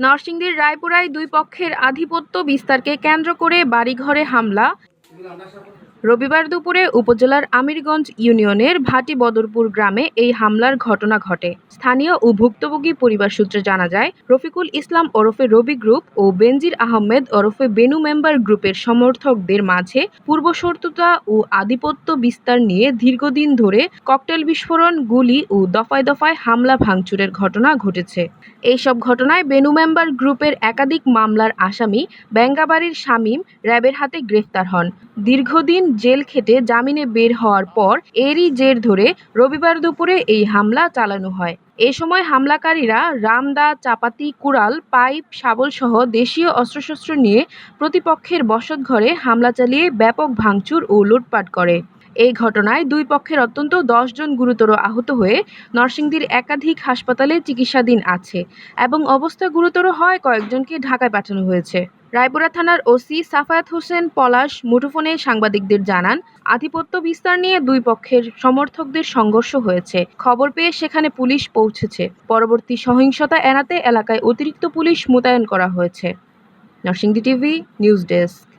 নরসিংদীর রায়পুরায় দুই পক্ষের আধিপত্য বিস্তারকে কেন্দ্র করে বাড়িঘরে হামলা। রবিবার দুপুরে উপজেলার আমিরগঞ্জ ইউনিয়নের ভাটি বদরপুর গ্রামে এই হামলার ঘটনা ঘটে। স্থানীয় ও ভুক্তভোগী পরিবার সূত্রে জানা যায়, রফিকুল ইসলাম ওরফে রবি গ্রুপ ও বেনজির আহমেদ ওরফে বেনু মেম্বার গ্রুপের সমর্থকদের মাঝে পূর্বশত্রুতা ও আধিপত্য বিস্তার নিয়ে দীর্ঘদিন ধরে ককটেল বিস্ফোরণ, গুলি ও দফায় দফায় হামলা ভাঙচুরের ঘটনা ঘটেছে। এইসব ঘটনায় বেনু মেম্বার গ্রুপের একাধিক মামলার আসামি ব্যাঙ্গাবাড়ির শামীম র্যাবের হাতে গ্রেফতার হন। দীর্ঘদিন জেল খেটে জামিনে বের হওয়ার পর এরই জের ধরে রবিবার দুপুরে এই হামলা চালানো হয়। এ সময় হামলাকারীরা রামদা, চাপাতি, কুড়াল, পাইপ শাবলসহ দেশীয় অস্ত্রশস্ত্র নিয়ে প্রতিপক্ষের বসতঘরে হামলা চালিয়ে ব্যাপক ভাঙচুর ও লুটপাট করে। এই ঘটনায় দুই পক্ষের অত্যন্ত জন গুরুতর আহত হয়ে নরসিংদীর একাধিক হাসপাতালে চিকিৎসাধীন আছে এবং অবস্থা গুরুতর হয় কয়েকজনকে ঢাকায় পাঠানো হয়েছে। রায়পুরা থানার ওসি সাফায়াত হোসেন পলাশ মুঠোফোনে সাংবাদিকদের জানান, আধিপত্য বিস্তার নিয়ে দুই পক্ষের সমর্থকদের সংঘর্ষ হয়েছে। খবর পেয়ে সেখানে পুলিশ পৌঁছেছে। পরবর্তী সহিংসতা এড়াতে এলাকায় অতিরিক্ত পুলিশ মোতায়েন করা হয়েছে। Narsingdi TV, news desk.